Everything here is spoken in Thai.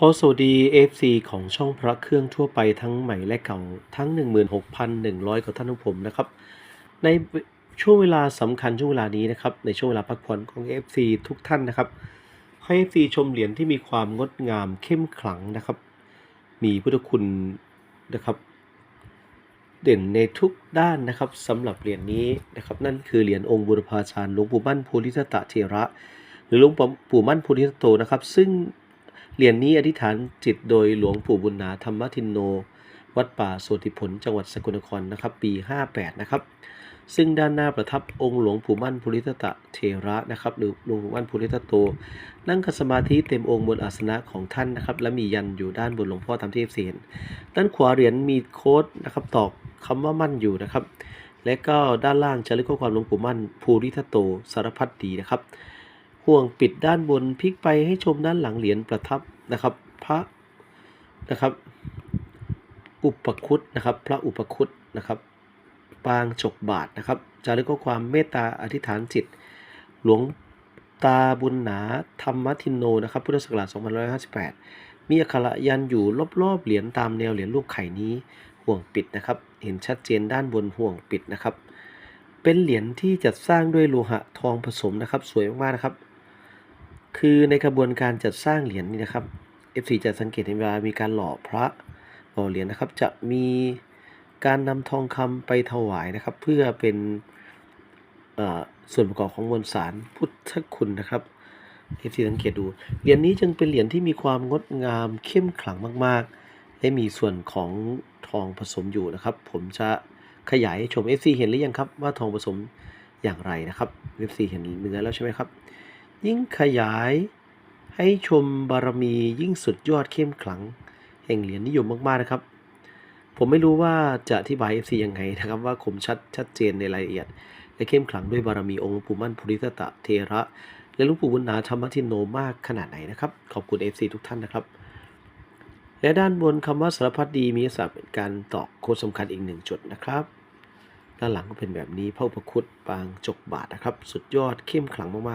ขอสวัสดี FC ของช่องพระเครื่องทั่วไปทั้งใหม่และเก่าทั้ง 16,100กว่าท่านของผมนะครับ ในช่วงเวลาสำคัญช่วงเวลานี้นะครับ ในช่วงเวลาพักผ่อนของ FC ทุกท่านนะครับให้ FC ชมเหรียญที่มีความงดงามเข้มขลังนะครับ มีพุทธคุณนะครับ เด่นในทุกด้านนะครับสำหรับเหรียญนี้นะครับ นั่นคือเหรียญองค์บุรพาจารย์หลวงปู่มั่นภูริทัตตะเทระ หรือหลวงปู่มั่นภูริทัตโตนะครับ ซึ่ง เหรียญนี้อธิษฐานจิตโดยหลวงปู่บุญนาธรรมทินโน วัดป่าโสติผลจังหวัดสกลนครนะครับ ปี 58 นะครับ ซึ่งด้านหน้าประทับองค์หลวงปู่มั่นภูริทตตะเทระนะครับ หรือหลวงปู่มั่นภูริทัตโต นั่งคัสมาธิเต็มองค์บนอาสนะของท่านนะครับ และมียันอยู่ด้านบนหลวงพ่อตามที่เห็นด้านขวาเหรียญมีโค้ดนะครับตอกคำว่ามั่นอยู่นะครับ และก็ด้านล่างจะเรียกข้อความหลวงปู่มั่นภูริทัตโตสารพัดดีนะครับห่วงปิดด้านบนพลิกไปให้ชมด้านหลังเหรียญประทับ นะครับ พระนะครับ อุปคุตนะครับ พระอุปคุตนะครับปางฉกบาทนะครับจะเรียกข้อความเมตตาอธิษฐานจิต หลวงตาบุญหนาธรรมทินโนนะครับพุทธศักราช2558 มีอักขระยันอยู่รอบๆเหรียญตามแนวเหรียญรูปไข่นี้ห่วงปิดนะครับ เห็นชัดเจนด้านบนห่วงปิดนะครับ เป็นเหรียญที่จัดสร้างด้วยโลหะทองผสมนะครับ สวยมากๆนะครับ คือในกระบวนการจัดสร้างเหรียญนี้นะครับ FC จะสังเกตเห็นเวลามีการหล่อพระหล่อเหรียญนะครับ จะมีการนำทองคำไปถวายนะครับ เพื่อเป็นส่วนประกอบของมวลสารพุทธคุณนะครับ FC สังเกตดูเหรียญนี้จึงเป็นเหรียญที่มีความงดงามเข้มขลังมาก ๆ และมีส่วนของทองผสมอยู่นะครับ ผมจะขยายให้ชม FC เห็นหรือยังครับว่าทองผสมอย่างไรนะครับ FC เห็นเนื้อแล้วใช่ไหมครับ ยิ่งขยายให้ชมบารมียิ่งสุดยอดเข้มขลัง แห่งเหรียญนิยมมากๆนะครับ ผมไม่รู้ว่าจะอธิบาย FC ยังไงนะครับว่าคมชัดชัดเจนในรายละเอียด และเข้มขลังด้วยบารมีองค์ปู่มั่นภูริทัตตะเทระ และหลวงปู่บุญนาธรรมทินโนมากขนาดไหนนะครับ ขอบคุณ FC ทุกท่านนะครับ และด้านบนคำว่าสารพัดดีมีศัพท์เป็นการตอกโค้ดสำคัญอีกหนึ่งจุดนะครับด้านหลังก็เป็นแบบนี้พระอุปคุตปางจกบาทนะครับ สุดยอดเข้มขลังมากๆ